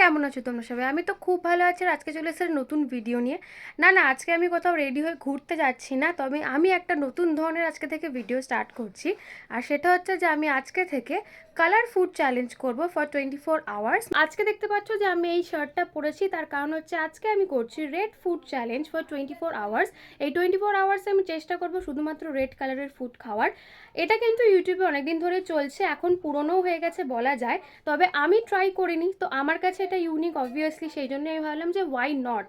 কেমন আছো তোমরা সবাই? আমি তো খুব ভালো আছি আজকে চলে এসেছে নতুন ভিডিও নিয়ে। না না, আজকে আমি কোথাও রেডি হয়ে ঘুরতে যাচ্ছি না, তবে আমি একটা নতুন ধরনের আজকে থেকে ভিডিও স্টার্ট করছি। আর সেটা হচ্ছে যে আমি আজকে থেকে কালার ফুড চ্যালেঞ্জ করব ফর টোয়েন্টি ফোর আওয়ার্স আজকে দেখতে পাচ্ছ যে আমি এই শার্টটা পরেছি, তার কারণ হচ্ছে আজকে আমি করছি red food challenge for twenty four hours এই টোয়েন্টি ফোর আওয়ার্সে আমি চেষ্টা করব শুধুমাত্র রেড কালারের ফুড খাওয়ার। এটা কিন্তু ইউটিউবে অনেকদিন ধরে চলছে, এখন পুরনোও হয়ে গেছে বলা যায়, তবে আমি ট্রাই করিনি। তো আমার কাছে এটা ইউনিক অবভিয়াসলি সেই জন্য আমি ভাবলাম যে ওয়াই নট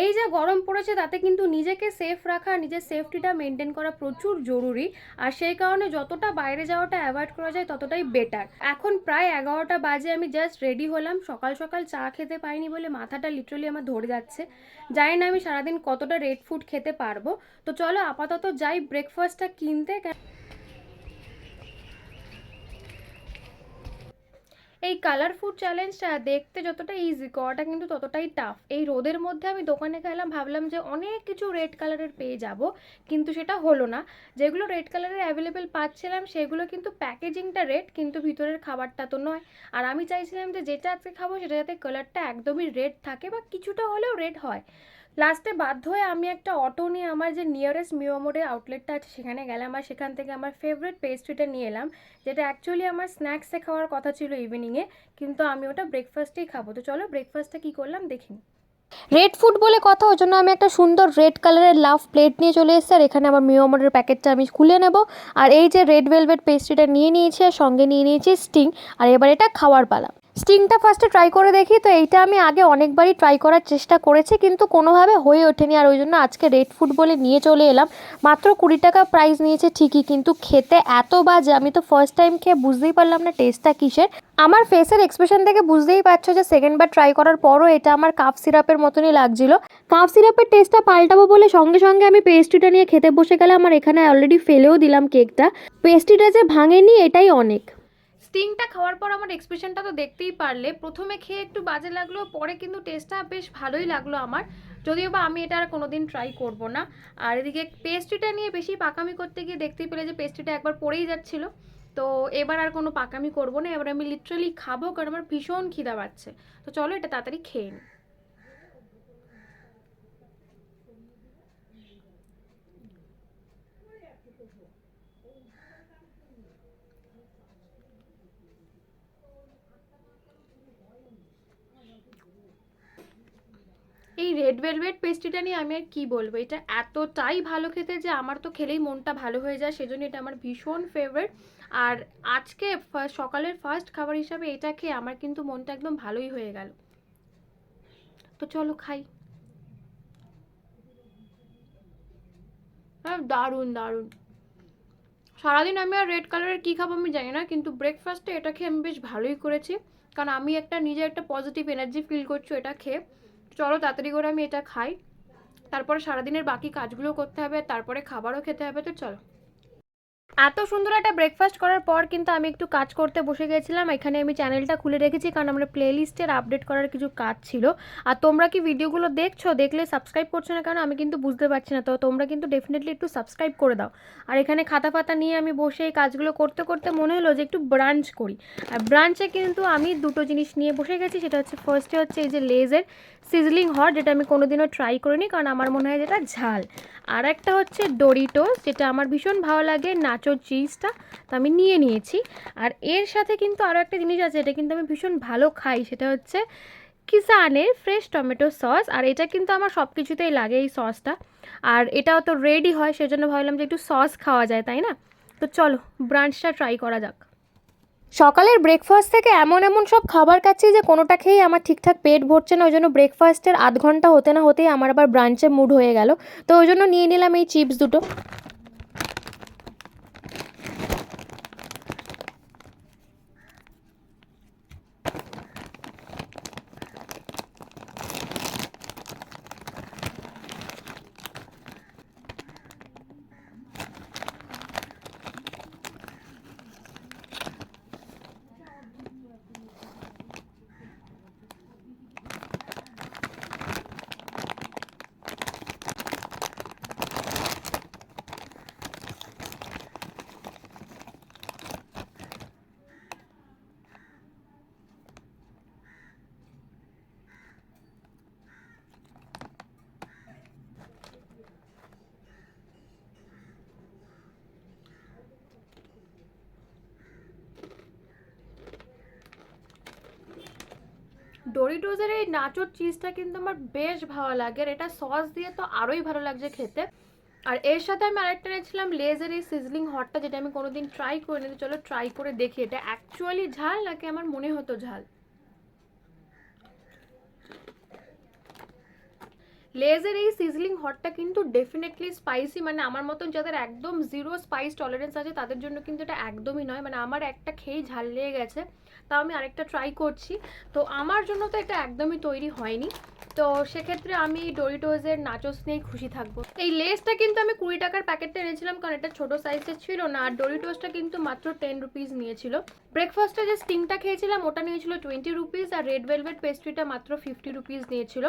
এই যে গরম পড়েছে, তাতে কিন্তু নিজেকে সেফ রাখা, নিজের সেফটিটা মেনটেন করা প্রচুর জরুরি। আর সেই কারণে যতটা বাইরে যাওয়াটা অ্যাভয়েড করা যায়, ততটাই বেটার এখন প্রায় এগারোটা বাজে, আমি জাস্ট রেডি হলাম। সকাল সকাল চা খেতে পাইনি বলে মাথাটা লিটারালি আমার ধরে যাচ্ছে। জানি না আমি সারাদিন কতটা রেড ফুড খেতে পারব। তো চলো আপাতত যাই ব্রেকফাস্টটা কিনতে। এই কালার ফুড চ্যালেঞ্জটা দেখতে যতটা ইজি করাটা কিন্তু ততটাই টাফ এই রোদের মধ্যে আমি দোকানে গেলাম, ভাবলাম যে অনেক কিছু রেড কালারের পেয়ে যাব, কিন্তু সেটা হলো না। যেগুলো রেড কালারের অ্যাভেলেবেল পাচ্ছিলাম, সেগুলো কিন্তু প্যাকেজিংটা রেড কিন্তু ভিতরের খাবারটা তো নয়। আর আমি চাইছিলাম যে যেটা আজকে খাব, সেটা যাতে কালারটা একদমই রেড থাকে বা কিছুটা হলেও রেড হয়। লাস্টে বাধ্য হয়ে আমি একটা অটো নিয়ে আমার যে নিয়ারেস্ট মিওমোডের আউটলেটটা আছে, সেখানে গেলাম আর সেখান থেকে আমার ফেভারিট পেস্ট্রিটা নিয়ে এলাম, যেটা অ্যাকচুয়ালি আমার স্ন্যাক্সে খাওয়ার কথা ছিল ইভিনিংয়ে কিন্তু আমি ওটা ব্রেকফাস্টেই খাব। তো চলো ব্রেকফাস্টটা কী করলাম দেখি রেড ফুড বলে কথা, ওই জন্য আমি একটা সুন্দর রেড কালারের লাভ প্লেট নিয়ে চলে এসেছি, আর এখানে আমার মিওমোডের প্যাকেটটা আমি খুলে নেব। আর এই যে রেড ভেলভেট পেস্ট্রিটা নিয়ে নিয়েছি, আর সঙ্গে নিয়ে নিয়েছি স্টিং আর এবার এটা খাওয়ার পালা। স্টিংটা ফার্স্টে ট্রাই করে দেখি, তো এইটা আমি আগে অনেকবারই ট্রাই করার চেষ্টা করেছি, কিন্তু কোনোভাবে হয়ে ওঠেনি। আর ওই জন্য আজকে রেড ফুড বলে নিয়ে চলে এলাম। মাত্র কুড়ি টাকা প্রাইস নিয়েছে ঠিকই, কিন্তু খেতে এত বাজে, আমি তো ফার্স্ট টাইম খেয়ে বুঝতেই পারলাম না টেস্টটা কিসের। আমার ফেসের এক্সপ্রেশন থেকে বুঝতেই পারছ যে সেকেন্ডবার ট্রাই করার পরও এটা আমার কাপ সিরাপের মতনই লাগছিল। কাপ সিরাপের টেস্টটা পাল্টাবো বলে সঙ্গে সঙ্গে আমি পেস্ট্রিটা নিয়ে খেতে বসে গেলাম, আর এখানে অলরেডি ফেলেও দিলাম কেকটা পেস্ট্রিটা যে ভাঙেনি, এটাই অনেক। স্টিংটা খাওয়ার পর আমার এক্সপ্রেশনটা তো দেখতেই পারলে। প্রথমে খেয়ে একটু বাজে লাগল, পরে কিন্তু টেস্টটা বেশ ভালোই লাগল আমার। যদিও বা আমি এটা আর কোনোদিন ট্রাই করব না। আর এদিকে পেস্ট্রিটা নিয়ে বেশি পাকামি করতে গিয়ে দেখতেই পেলে যে পেস্ট্রিটা একবার পড়েই যাচ্ছিল। তো এবার আর কোনো পাকামি করব না, এবার আমি লিটারালি খাব কারণ আমার ভীষণ খিদা পাচ্ছে। তো চলো এটা তাড়াতাড়ি খেয়ে নিই এই রেড ভেলভেট পেস্ট্রিটা নিয়ে আমি আর কী বলব? এটা এতটাই ভালো খেতে যে আমার তো খেলেই মনটা ভালো হয়ে যায়, সেজন্য এটা আমার ভীষণ ফেভারিট আর আজকে সকালের ফার্স্ট খাবার হিসাবে এটা খেয়ে আমার কিন্তু মনটা একদম ভালোই হয়ে গেল। তো চলো খাই। হ্যাঁ দারুণ দারুণ। সারাদিন আমি আর রেড কালারের কী খাব আমি জানি না, কিন্তু ব্রেকফাস্টে এটা খেয়ে আমি বেশ ভালোই করেছি। কারণ আমি একটা নিজে একটা পজিটিভ এনার্জি ফিল করছি এটা খেয়ে। চলো তাড়াতাড়ি করে আমি এটা খাই। তারপরে সারাদিনের বাকি কাজগুলো করতে হবে তারপরে খাবারও খেতে হবে, তো চলো। এত সুন্দর একটা ব্রেকফাস্ট করার পর কিন্তু আমি একটু কাজ করতে বসে গেছিলাম। এখানে আমি চ্যানেলটা খুলে রেখেছি কারণ আমরা প্লেলিস্টের আপডেট করার কিছু কাজ ছিল। আর তোমরা কি ভিডিওগুলো দেখছ? দেখলে সাবস্ক্রাইব করছ না কারণ আমি কিন্তু বুঝতে পারছি না। তো তোমরা কিন্তু ডেফিনেটলি একটু সাবস্ক্রাইব করে দাও। আর এখানে খাতা ফাতা নিয়ে আমি বসে এই কাজগুলো করতে করতে মনে হলো যে একটু ব্রাঞ্চ করি। আর ব্রাঞ্চে কিন্তু আমি দুটো জিনিস নিয়ে বসে গেছি। সেটা হচ্ছে ফার্স্টে হচ্ছে এই যে লেজের সিজলিং হট যেটা আমি কোনোদিনও ট্রাই করিনি কারণ আমার মনে হয় যেটা ঝাল। আর একটা হচ্ছে ডোরিটোস যেটা আমার ভীষণ ভালো লাগে। নাচো চিজটা তো আমি নিয়ে নিয়েছি। আর এর সাথে কিন্তু আরও একটা জিনিস আছে, এটা কিন্তু আমি ভীষণ ভালো খাই, সেটা হচ্ছে কিষানের ফ্রেশ টমেটো সস আর এটা কিন্তু আমার সব কিছুতেই লাগে এই সসটা আর এটাও তো রেডি হয়, সেজন্য ভাবলাম যে একটু সস খাওয়া যায়, তাই না? তো চলো ব্রাঞ্চটা ট্রাই করা যাক। সকালের ব্রেকফাস্ট থেকে এমন এমন সব খাবার খাচ্ছি যে কোনোটা খেয়েই আমার ঠিকঠাক পেট ভরছে না, ওই জন্য ব্রেকফাস্টের আধ ঘণ্টা হতে না হতেই আমার আবার ব্রাঞ্চে মুড হয়ে গেল। তো ওই জন্য নিয়ে নিলাম এই চিপস দুটো। ডোরিটোজের এই নাচোর চিজটা কিন্তু আমার বেশ ভালো লাগে আর এটা সস দিয়ে তো আরোই ভালো লাগছে খেতে। আর এর সাথে আমি আরেকটা নিয়েছিলাম লেজের এই সিজলিং হটটা যেটা আমি কোনোদিন ট্রাই করিনি। চলো ট্রাই করে দেখি। এটা অ্যাকচুয়ালি ঝাল নাকি আমার মনে হতো ঝাল? লেজের এই সিজলিং হটটা কিন্তু ডেফিনেটলি স্পাইসি মানে আমার মতন যাদের একদম জিরো স্পাইস টলারেন্স আছে, তাদের জন্য কিন্তু এটা একদমই নয়। মানে আমার একটা খেয়েই ঝাল লেগে গেছে, তাও আমি আরেকটা ট্রাই করছি। তো আমার জন্য তো এটা একদমই তৈরি হয়নি। তো সেক্ষেত্রে আমি ডোরিটোজের নাচোস নিয়েই খুশি থাকব। এই লেসটা কিন্তু আমি কুড়ি টাকার প্যাকেটটা এনেছিলাম, কারণ এটা ছোটো সাইজের ছিল না, আর ডোরিটোসটা কিন্তু মাত্র টেন রুপিস নিয়েছিল। ব্রেকফাস্টে যে স্টিংটা খেয়েছিলাম, ওটা নিয়েছিল টোয়েন্টি রুপিস আর রেড ভেলভেট পেস্ট্রিটা মাত্র ফিফটি রুপিস নিয়েছিল।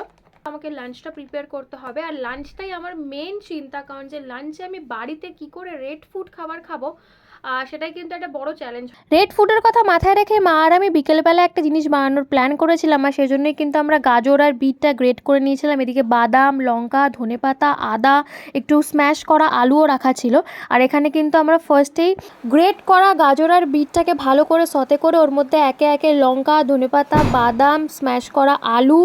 আমাকে লাঞ্চটা প্রিপেয়ার করতে হবে। আর লাঞ্চটাই আমার মেন চিন্তা, কারণ যে লাঞ্চে আমি বাড়িতে কি করে রেড ফুড খাবার খাব সেটাই কিন্তু একটা বড় চ্যালেঞ্জ রেড ফুডের কথা মাথায় রেখে মা আর আমি বিকেলবেলা একটা জিনিস বানানোর প্ল্যান করেছিলাম, আর সেজন্যই কিন্তু আমরা গাজর আর বিটটা গ্রেট করে নিয়েছিলাম। এদিকে বাদাম, লঙ্কা, ধনেপাতা, আদা, একটু স্ম্যাশ করা আলুও রাখা ছিল। আর এখানে কিন্তু আমরা ফার্স্টেই গ্রেট করা গাজর আর বিটটাকে ভালো করে সতে করে ওর মধ্যে একে একে লঙ্কা, ধনেপাতা, বাদাম স্ম্যাশ করা আলু,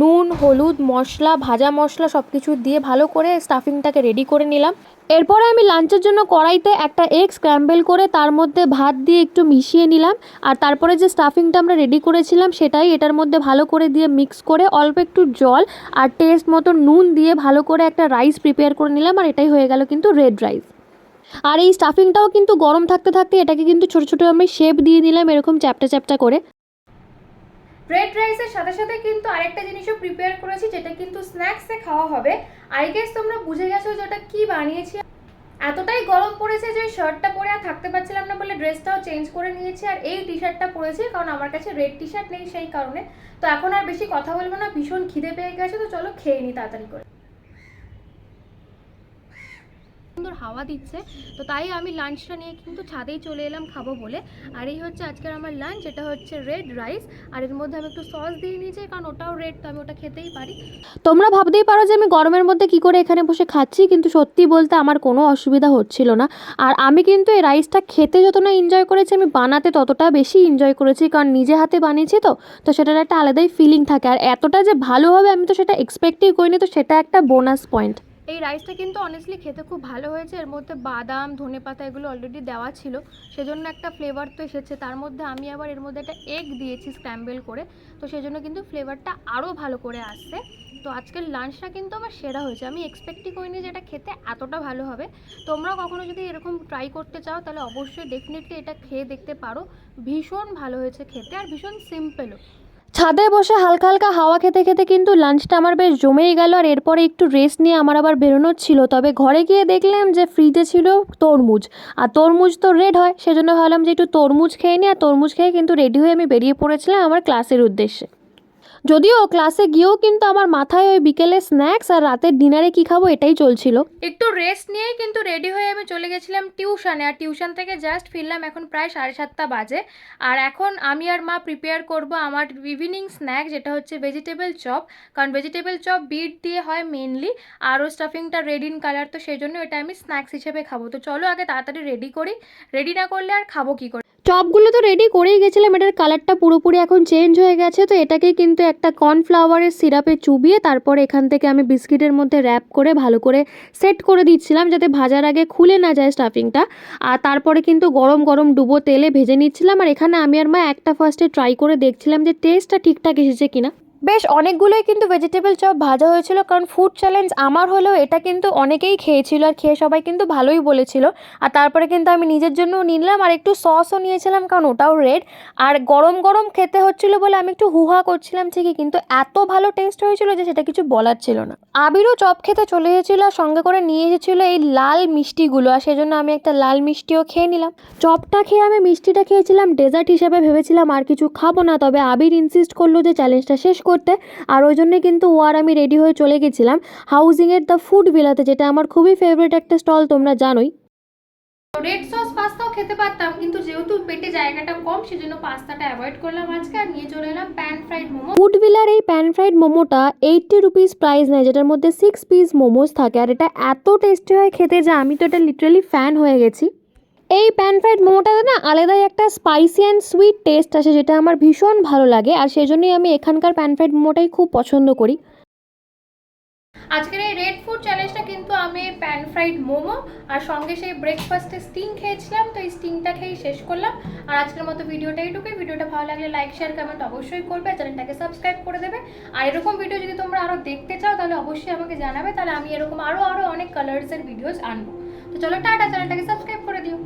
নুন, হলুদ, মশলা, ভাজা মশলা সব কিছু দিয়ে ভালো করে স্টাফিংটাকে রেডি করে নিলাম। এরপরে আমি লাঞ্চের জন্য কড়াইতে একটা এগ স্ক্র্যাম্বেল করে তার মধ্যে ভাত দিয়ে একটু মিশিয়ে নিলাম। আর তারপরে যে স্টাফিংটা আমরা রেডি করেছিলাম সেটাই এটার মধ্যে ভালো করে দিয়ে মিক্স করে অল্প একটু জল আর টেস্ট মতো নুন দিয়ে ভালো করে একটা রাইস প্রিপেয়ার করে নিলাম আর এটাই হয়ে গেল কিন্তু রেড রাইস আর এই স্টাফিংটাও কিন্তু গরম থাকতে থাকতে এটাকে কিন্তু ছোটো ছোটো আমি শেপ দিয়ে দিলাম এরকম চ্যাপটা চ্যাপটা করে। রেড রাইসের সাথে সাথে কিন্তু আরেকটা জিনিসও প্রিপেয়ার করেছি, যেটা কিন্তু স্ন্যাক্সে খাওয়া হবে। আই গেস তোমরা বুঝে গেছো যে ওটা কি বানিয়েছি। এতটাই গরম পড়েছে যে শার্টটা পরে আর থাকতে পারছিলাম না বলে ড্রেসটাও চেঞ্জ করে নিয়েছি আর এই টি শার্টটা পরেছি, কারণ আমার কাছে রেড টি শার্ট নেই সেই কারণে। তো এখন আর বেশি কথা বলব না, ভীষণ খিদে পেয়ে গেছে, তো চলো খেয়ে নিই তাড়াতাড়ি করে। সুন্দর হাওয়া দিচ্ছে। তো তাই আমি লাঞ্চটা নিয়ে কিন্তু ছাদেই চলে এলাম খাব বলে। আর এই হচ্ছে আজকের আমার লাঞ্চ এটা হচ্ছে রেড রাইস আর এর মধ্যে আমি একটু সস দিয়ে নিয়েছি, কারণ ওটাও রেড তো আমি ওটা খেতেই পারি। তোমরা ভাবতেই পারো যে আমি গরমের মধ্যে কি করে এখানে বসে খাচ্ছি, কিন্তু সত্যি বলতে আমার কোনো অসুবিধা হচ্ছিল না। আর আমি কিন্তু এই রাইসটা খেতে যত না এনজয় করেছি, আমি বানাতে ততটা বেশি এনজয় করেছি, কারণ নিজে হাতে বানিয়েছি তো তো সেটার একটা আলাদাই ফিলিং থাকে। আর এতটা যে ভালো হবে, আমি তো সেটা এক্সপেক্টই করিনি, তো সেটা একটা বোনাস পয়েন্ট এই রাইসটা কিন্তু অনেস্টলি খেতে খুব ভালো হয়েছে। এর মধ্যে বাদাম ধনেপাতা এগুলো অলরেডি দেওয়া ছিল। সেজন্য একটা ফ্লেভার তো এসেছে। তার মধ্যে আমি আবার এর মধ্যে একটা এগ দিয়েছি স্ক্র্যাম্বেল করে। তো সেজন্য কিন্তু ফ্লেভারটা আরও ভালো করে আসছে। তো আজকের লাঞ্চটা কিন্তু আমার সেরা হয়েছে। আমি এক্সপেক্টই করিনি যে এটা খেতে এতটা ভালো হবে। তোমরা কখনো যদি এরকম ট্রাই করতে চাও, তাহলে অবশ্যই ডেফিনেটলি এটা খেয়ে দেখতে পারো। ভীষণ ভালো হয়েছে খেতে আর ভীষণ সিম্পলও ছাদে বসে হালকা হালকা হাওয়া খেতে খেতে কিন্তু লাঞ্চটা আমার বেশ জমেই গেল আর এরপরে একটু রেস্ট নিয়ে আমার আবার বেরোনোর ছিল। তবে ঘরে গিয়ে দেখলাম যে ফ্রিজে ছিল তরমুজ। আর তরমুজ তো রেড হয়, সেজন্য ভাবলাম যে একটু তরমুজ খেয়ে নিই। আর তরমুজ খেয়ে কিন্তু রেডি হয়ে আমি বেরিয়ে পড়েছিলাম আমার ক্লাসের উদ্দেশ্যে। যদিও ক্লাসে গিয়েও কিন্তু আমার মাথায় ওই বিকেলে স্ন্যাক্স আর রাতের ডিনারে কী খাব এটাই চলছিল। একটু রেস্ট নিয়েই কিন্তু রেডি হয়ে আমি চলে গেছিলাম টিউশনে আর টিউশন থেকে জাস্ট ফিরলাম এখন প্রায় সাড়ে সাতটা বাজে। আর এখন আমি আর মা প্রিপেয়ার করব আমার ইভিনিং স্ন্যাক যেটা হচ্ছে ভেজিটেবল চপ কারণ ভেজিটেবল চপ বিট দিয়ে হয় মেনলি আরও স্টাফিংটা রেড ইন কালার তো সেই জন্য এটা আমি স্ন্যাক্স হিসেবে খাব। তো চলো আগে তাড়াতাড়ি রেডি করি। রেডি না করলে আর খাব কী করে? চপগুলো তো রেডি করেই গেছিলাম, এটার কালারটা পুরোপুরি এখন চেঞ্জ হয়ে গেছে, তো এটাকে কিন্তু একটা কর্নফ্লাওয়ারের সিরাপে চুবিয়ে তারপর এখান থেকে আমি বিস্কিটের মধ্যে র্যাপ করে ভালো করে সেট করে দিচ্ছিলাম যাতে ভাজার আগে খুলে না যায় স্টাফিংটা আর তারপরে কিন্তু গরম গরম ডুবো তেলে ভেজে নিচ্ছিলাম, আর এখানে আমি আর মা একটা ফার্স্টে ট্রাই করে দেখছিলাম যে টেস্টটা ঠিকঠাক এসেছে কিনা। বেশ, অনেকগুলোই কিন্তু ভেজিটেবল চপ ভাজা হয়েছিল। কারণ ফুড চ্যালেঞ্জ আমার হলেও এটা কিন্তু অনেকেই খেয়েছিল আর খেয়ে সবাই কিন্তু ভালোই বলেছিল। আর তারপরে কিন্তু আমি নিজের জন্যও নিলাম আর একটু সসও নিয়েছিলাম, কারণ ওটাও রেড আর গরম গরম খেতে হচ্ছিল বলে আমি একটু হুহা করছিলাম ঠিকই, কিন্তু এত ভালো টেস্ট হয়েছিল যে সেটা কিছু বলার ছিল না। আবিরও চপ খেতে চলে এসেছিল আর সঙ্গে করে নিয়ে এসেছিল এই লাল মিষ্টিগুলো। আর সেজন্য আমি একটা লাল মিষ্টিও খেয়ে নিলাম। চপটা খেয়ে আমি মিষ্টিটা খেয়েছিলাম ডেজার্ট হিসেবে ভেবেছিলাম আর কিছু খাব না, তবে আবির ইনসিস্ট করল যে চ্যালেঞ্জটা শেষ করতে। আর ওই জন্যই কিন্তু ও আর আমি রেডি হয়ে চলে গেছিলাম। হাউজিংয়ের দ্য ফুড ভিলাতে যেটা আমার খুবই ফেভারিট একটা স্টল তোমরা জানোই। রেড সস পাস্তাও খেতে পারতাম কিন্তু যেহেতু পেটে জায়গাটা কম সেজন্য পাস্তাটা অ্যাভয়েড করলাম আজকে আর নিয়ে চলে এলাম প্যান ফ্রাইড মোমো। ফুড ভিলার এই প্যান ফ্রাইড মোমোটা এইটটি রুপিস প্রাইস নেয় যেটার মধ্যে সিক্স পিস মোমোস থাকে। আর এটা এত টেস্টি হয় খেতে যে আমি তো এটা লিটারালি ফ্যান হয়ে গেছি। এই প্যান ফ্রাইড মোমোটাতে না আলাদাই একটা স্পাইসি অ্যান্ড সুইট টেস্ট আছে যেটা আমার ভীষণ ভালো লাগে, আর সেই জন্যই আমি এখানকার প্যান ফ্রাইড মোমোটাই খুব পছন্দ করি। আজকের এই রেড ফুড চ্যালেঞ্জটা কিন্তু আমি প্যান ফ্রাইড মোমো আর সঙ্গে সেই ব্রেকফাস্টে স্টিং খেয়েছিলাম, তো এই স্টিংটা খেয়েই শেষ করলাম। আর আজকের মতো ভিডিওটা এইটুকুই। ভিডিওটা ভালো লাগলে লাইক শেয়ার কমেন্ট অবশ্যই করবে চ্যানেলটাকে সাবস্ক্রাইব করে দেবে। আর এরকম ভিডিও যদি তোমরা আরও দেখতে চাও, তাহলে অবশ্যই আমাকে জানাবে। তাহলে আমি এরকম আরও আরও অনেক কালার্সের ভিডিওস আনব। তো চলো টাটা চ্যানেলটাকে সাবস্ক্রাইব করে দিও।